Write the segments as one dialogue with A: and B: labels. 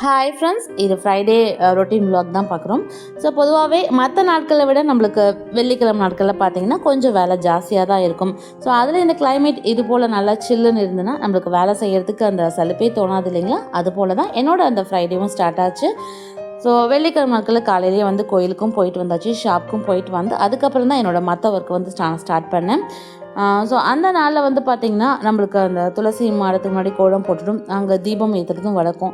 A: Hi friends இது Friday routine uh, vlog தான் பார்க்குறோம். ஸோ பொதுவாகவே மற்ற நாட்களை விட நம்மளுக்கு வெள்ளிக்கிழமை நாட்களில் பார்த்தீங்கன்னா கொஞ்சம் வேலை ஜாஸ்தியாக தான் இருக்கும். ஸோ அதில் இந்த கிளைமேட் இது போல் நல்லா சில்லுன்னு இருந்ததுன்னா நம்மளுக்கு வேலை செய்கிறதுக்கு அந்த சலுப்பே தோணாது இல்லைங்களா? அது போல் தான் என்னோட அந்த ஃப்ரைடேவும் ஸ்டார்ட் ஆச்சு. ஸோ வெள்ளிக்கிழமை நாட்களில் காலையிலேயே வந்து கோயிலுக்கும் போயிட்டு வந்தாச்சு ஷாப்புக்கும் போயிட்டு வந்து அதுக்கப்புறம் தான் என்னோடய மற்ற ஒர்க் வந்து ஸ்டார்ட் பண்ணேன். ஸோ அந்த நாளில் வந்து பார்த்திங்கன்னா நம்மளுக்கு அந்த துளசி மாடத்துக்கு முன்னாடி கோலம் போட்டுட்டும் அங்கே தீபம் ஏற்றுறதும் வழக்கம்.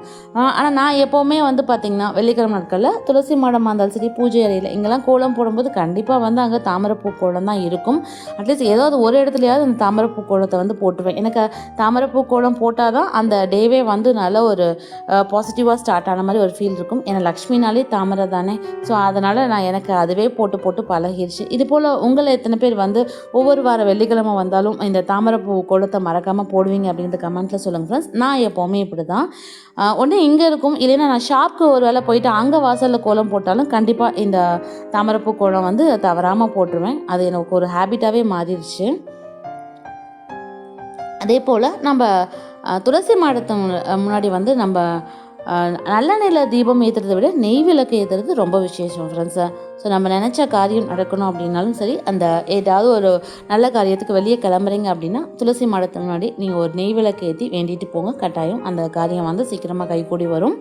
A: ஆனால் நான் எப்போவுமே வந்து பார்த்திங்கன்னா வெள்ளிக்கிழமை நாட்களில் துளசி மாடமாக இருந்தாலும் சரி பூஜை அறையில் இங்கெல்லாம் கோலம் போடும்போது கண்டிப்பாக வந்து அங்கே தாமரைப்பூ கோலம் தான் இருக்கும். அட்லீஸ்ட் ஏதாவது ஒரு இடத்துலையாவது அந்த தாமரைப்பூ கோலத்தை வந்து போட்டுருவேன். எனக்கு தாமரைப்பூ கோலம் போட்டால் தான் அந்த டேவே வந்து நல்ல ஒரு பாசிட்டிவாக ஸ்டார்ட் ஆன மாதிரி ஒரு ஃபீல் இருக்கும். ஏன்னா லக்ஷ்மினாலே தாமரை தானே. ஸோ அதனால் நான் எனக்கு அதுவே போட்டு போட்டு பழகிருச்சு. இது போல் உங்களை எத்தனை பேர் வந்து ஒவ்வொரு வார வெள்ளிக்கிழமை வந்தாலும் இந்த தாமரைப்பூ கோலத்தை மறக்காமல் போடுவீங்க அப்படின்ற கமெண்ட்டில் சொல்லுங்கள் ஃப்ரெண்ட்ஸ் நான் எப்போவுமே இப்படி தான் ஒன்று இங்கே இருக்கும். இல்லைன்னா நான் ஷாப்க்கு ஒரு வேளை போயிட்டு அங்கே வாசலில் கோலம் போட்டாலும் கண்டிப்பாக இந்த தாமரைப்பூ கோலம் வந்து தவறாமல் போட்டுருவேன். அது எனக்கு ஒரு ஹேபிட்டாகவே மாறிடுச்சு. அதே போல் நம்ம துளசி மாடத்து முன்னாடி வந்து நம்ம நல்லெண்ணெயில் தீபம் ஏற்றுறதை விட நெய் விளக்கு ஏற்றுறது ரொம்ப விசேஷம் ஃப்ரெண்ட்ஸை ஸோ நம்ம நினச்ச காரியம் நடக்கணும் அப்படின்னாலும் சரி அந்த ஏதாவது ஒரு நல்ல காரியத்துக்கு வெளியே கிளம்புறீங்க அப்படின்னா துளசி மாடத்து முன்னாடி நீங்கள் ஒரு நெய் விளக்கு ஏற்றி வேண்டிட்டு போங்க. கட்டாயம் அந்த காரியம் வந்து சீக்கிரமாக கைகூடி வரும்.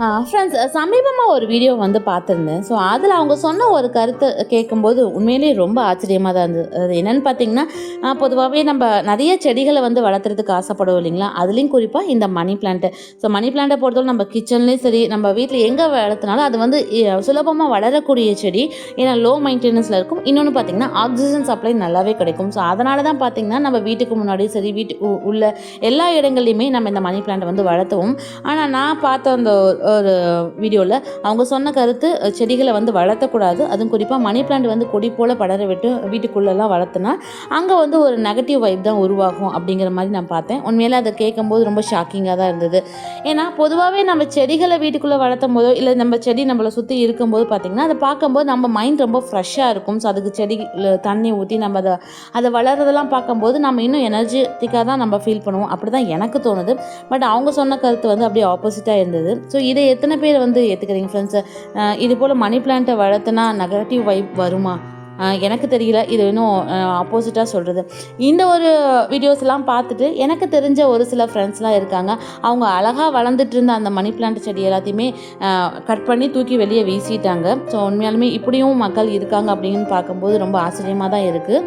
A: ஃப்ரெண்ட்ஸ் சமீபமாக ஒரு வீடியோ வந்து பார்த்துருந்தேன். ஸோ அதில் அவங்க சொன்ன ஒரு கருத்தை கேட்கும்போது உண்மையிலேயே ரொம்ப ஆச்சரியமாக தான் இருந்தது. அது என்னென்னு பார்த்தீங்கன்னா பொதுவாகவே நம்ம நிறைய செடிகளை வந்து வளர்த்துறதுக்கு ஆசைப்படுவோம் இல்லைங்களா? அதுலேயும் குறிப்பாக இந்த மணி பிளான்ட்டு ஸோ மணி பிளான்ட்டை பொறுத்தவரை நம்ம கிச்சன்லேயும் சரி நம்ம வீட்டில் எங்கே வளர்த்தினாலும் அது வந்து சுலபமாக வளரக்கூடிய செடி. ஏன்னா லோ மெயின்டெனன்ஸில் இருக்கும். இன்னொன்று பார்த்தீங்கன்னா ஆக்சிஜன் சப்ளை நல்லாவே கிடைக்கும். ஸோ அதனால தான் பார்த்தீங்கன்னா நம்ம வீட்டுக்கு முன்னாடி சரி வீட்டு உ- உள்ள எல்லா இடங்கள்லையுமே நம்ம இந்த மணி பிளான்ட்டை வந்து வளர்த்துவோம். ஆனால் நான் பார்த்த அந்த ஒரு வீடியோவில் அவங்க சொன்ன கருத்து செடிகளை வந்து வளர்த்தக்கூடாது. அதுவும் குறிப்பாக மணி பிளான்ட் வந்து கொடி போல் படர விட்டு வீட்டுக்குள்ளெல்லாம் வளர்த்துனா அங்கே வந்து ஒரு நெகட்டிவ் வைப் தான் உருவாகும் அப்படிங்கிற மாதிரி நான் பார்த்தேன். உண்மையிலே அதை கேட்கும்போது ரொம்ப ஷாக்கிங்காக தான் இருந்தது. ஏன்னா பொதுவாகவே நம்ம செடிகளை வீட்டுக்குள்ளே வளர்த்தும் போதோ இல்லை நம்ம செடி நம்மளை சுற்றி இருக்கும்போது பார்த்திங்கன்னா அதை பார்க்கும்போது நம்ம மைண்ட் ரொம்ப ஃப்ரெஷ்ஷாக இருக்கும். ஸோ அதுக்கு செடி தண்ணி ஊற்றி நம்ம அதை அதை வளர்றதெல்லாம் பார்க்கும்போது நம்ம இன்னும் எனர்ஜெட்டிக்காக தான் நம்ம ஃபீல் பண்ணுவோம். அப்படி தான் எனக்கு தோணுது. பட் அவங்க சொன்ன கருத்து வந்து அப்படியே ஆப்போசிட்டாக இருந்தது. ஸோ இதை எத்தனை பேர் வந்து ஏற்றுக்கிறீங்க ஃப்ரெண்ட்ஸை இது போல் மணி பிளான்ட்டை வளர்த்துனா நெகட்டிவ் வைப் வருமா? எனக்கு தெரியல. இது இன்னும் ஆப்போசிட்டாக சொல்கிறது இந்த ஒரு வீடியோஸ்லாம் பார்த்துட்டு எனக்கு தெரிஞ்ச ஒரு சில ஃப்ரெண்ட்ஸ்லாம் இருக்காங்க. அவங்க அழகாக வளர்ந்துட்டு இருந்த அந்த மணி பிளான்ட் செடி எல்லாத்தையுமே கட் பண்ணி தூக்கி வெளியே வீசிட்டாங்க. ஸோ உண்மையாலுமே இப்படியும் மக்கள் இருக்காங்க அப்படின்னு பார்க்கும்போது ரொம்ப ஆச்சரியமாக தான் இருக்குது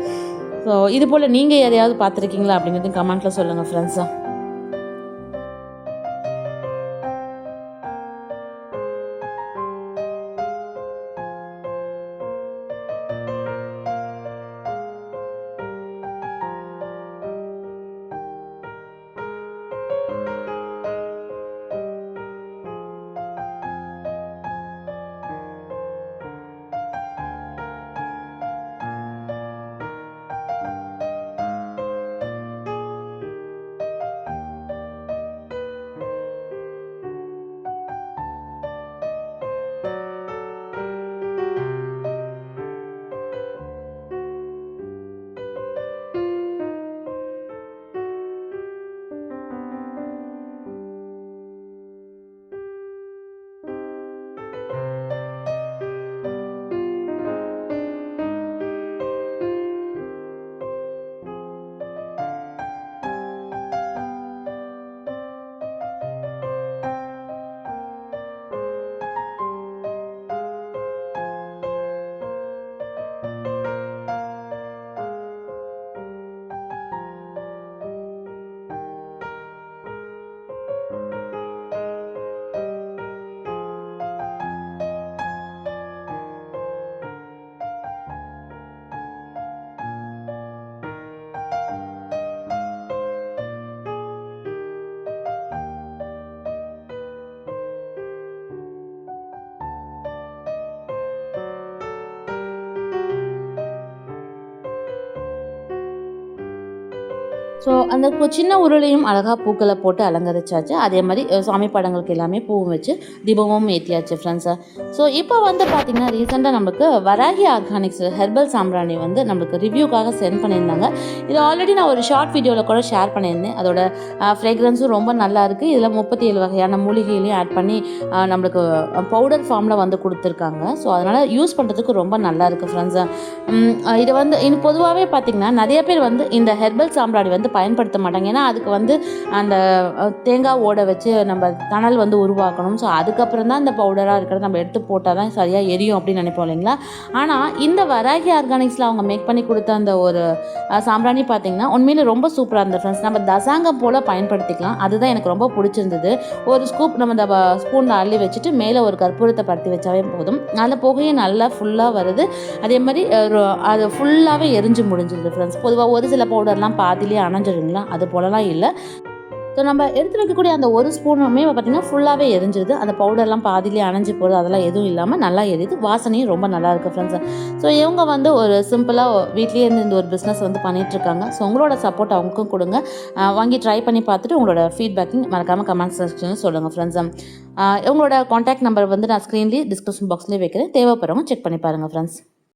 A: ஸோ இது போல் நீங்கள் எதையாவது பார்த்துருக்கீங்களா அப்படிங்கிறது கமெண்ட்டில் சொல்லுங்கள் ஃப்ரெண்ட்ஸாக ஸோ அந்த சின்ன உருளையும் அழகாக பூக்களை போட்டு அலங்கரிச்சாச்சு. அதே மாதிரி சாமி படங்களுக்கு எல்லாமே பூவும் வச்சு தீபமும் ஏற்றியாச்சு ஃப்ரெண்ட்ஸை ஸோ இப்போ வந்து பார்த்திங்கன்னா ரீசெண்டாக நமக்கு வராகி ஆர்கானிக்ஸ் ஹெர்பல் சாம்பிராணி வந்து நம்மளுக்கு ரிவ்யூக்காக சென்ட் பண்ணியிருந்தாங்க. இது ஆல்ரெடி நான் ஒரு ஷார்ட் வீடியோவில் கூட ஷேர் பண்ணியிருந்தேன். அதோட ஃப்ரேக்ரன்ஸும் ரொம்ப நல்லா இருக்குது இதில் முப்பத்தி ஏழு வகையான மூலிகைகளையும் ஆட் பண்ணி நம்மளுக்கு பவுடர் ஃபார்மில் வந்து கொடுத்துருக்காங்க. ஸோ அதனால் யூஸ் பண்ணுறதுக்கு ரொம்ப நல்லா இருக்குது ஃப்ரெண்ட்ஸை இதை வந்து இது பொதுவாகவே பார்த்திங்கன்னா நிறைய பேர் வந்து இந்த ஹெர்பல் சாம்பிராணி வந்து பயன்படுத்த மாட்டாங்க. ஏன்னா அதுக்கு வந்து அந்த தேங்காய் ஓட வச்சு நம்ம தணல் வந்து உருவாக்கணும். ஸோ அதுக்கப்புறம் தான் இந்த பவுடராக இருக்கிறத நம்ம எடுத்து போட்டால் தான் சரியாக எரியும் அப்படின்னு நினைப்போம் இல்லைங்களா? ஆனால் இந்த வராகி ஆர்கானிக்ஸில் அவங்க மேக் பண்ணி கொடுத்த அந்த ஒரு சாம்பிராணி பார்த்திங்கன்னா உண்மையிலே ரொம்ப சூப்பராக இருந்தது ஃப்ரெண்ட்ஸ் நம்ம தசாங்கம் போல் பயன்படுத்திக்கலாம். அதுதான் எனக்கு ரொம்ப பிடிச்சிருந்தது. ஒரு ஸ்கூப் நம்ம இந்த ஸ்பூனில் அள்ளி வச்சுட்டு மேலே ஒரு கற்பூரத்தை படுத்தி வச்சாவே போதும். அந்த புகையும் நல்லா ஃபுல்லாக வருது. அதே மாதிரி ரொ- அது ஃபுல்லாகவே எரிஞ்சு முடிஞ்சிருது ஃப்ரெண்ட்ஸ் பொதுவாக ஒரு சில பவுடர்லாம் பாதியிலே அணைஞ்சிருங்களா அது போலலாம் இல்லை. ஸோ நம்ம எடுத்து வைக்கக்கூடிய அந்த ஒரு ஸ்பூனுமே பார்த்திங்கன்னா ஃபுல்லாகவே எரிஞ்சிருது. அந்த பவுடர்லாம் பாதியிலே அணைஞ்சு போகிறது அதெல்லாம் எதுவும் இல்லாமல் நல்லா எரியுது. வாசனையும் ரொம்ப நல்லா இருக்குது ஃப்ரெண்ட்ஸ் ஸோ இவங்க வந்து ஒரு சிம்பிளாக வீட்லேயே இருந்து இந்த ஒரு பிஸ்னஸ் வந்து பண்ணிகிட்ருக்காங்க இருக்காங்க. ஸோ உங்களோட சப்போர்ட் அவங்களுக்கும் கொடுங்க. வாங்கி ட்ரை பண்ணி பார்த்துட்டு உங்களோட ஃபீட்பேக்கிங் மறக்காமல் கமெண்ட் செக்ஷனில் சொல்லுங்கள் ஃப்ரெண்ட்ஸ் இவங்களோட காண்டாக்ட் நம்பர் வந்து நான் ஸ்க்ரீன்லேயே டிஸ்கிரிப்ஷன் பாக்ஸ்லேயே வைக்கிறேன். தேவைப்படுறவங்க செக் பண்ணி பாருங்கள் ஃப்ரெண்ட்ஸ்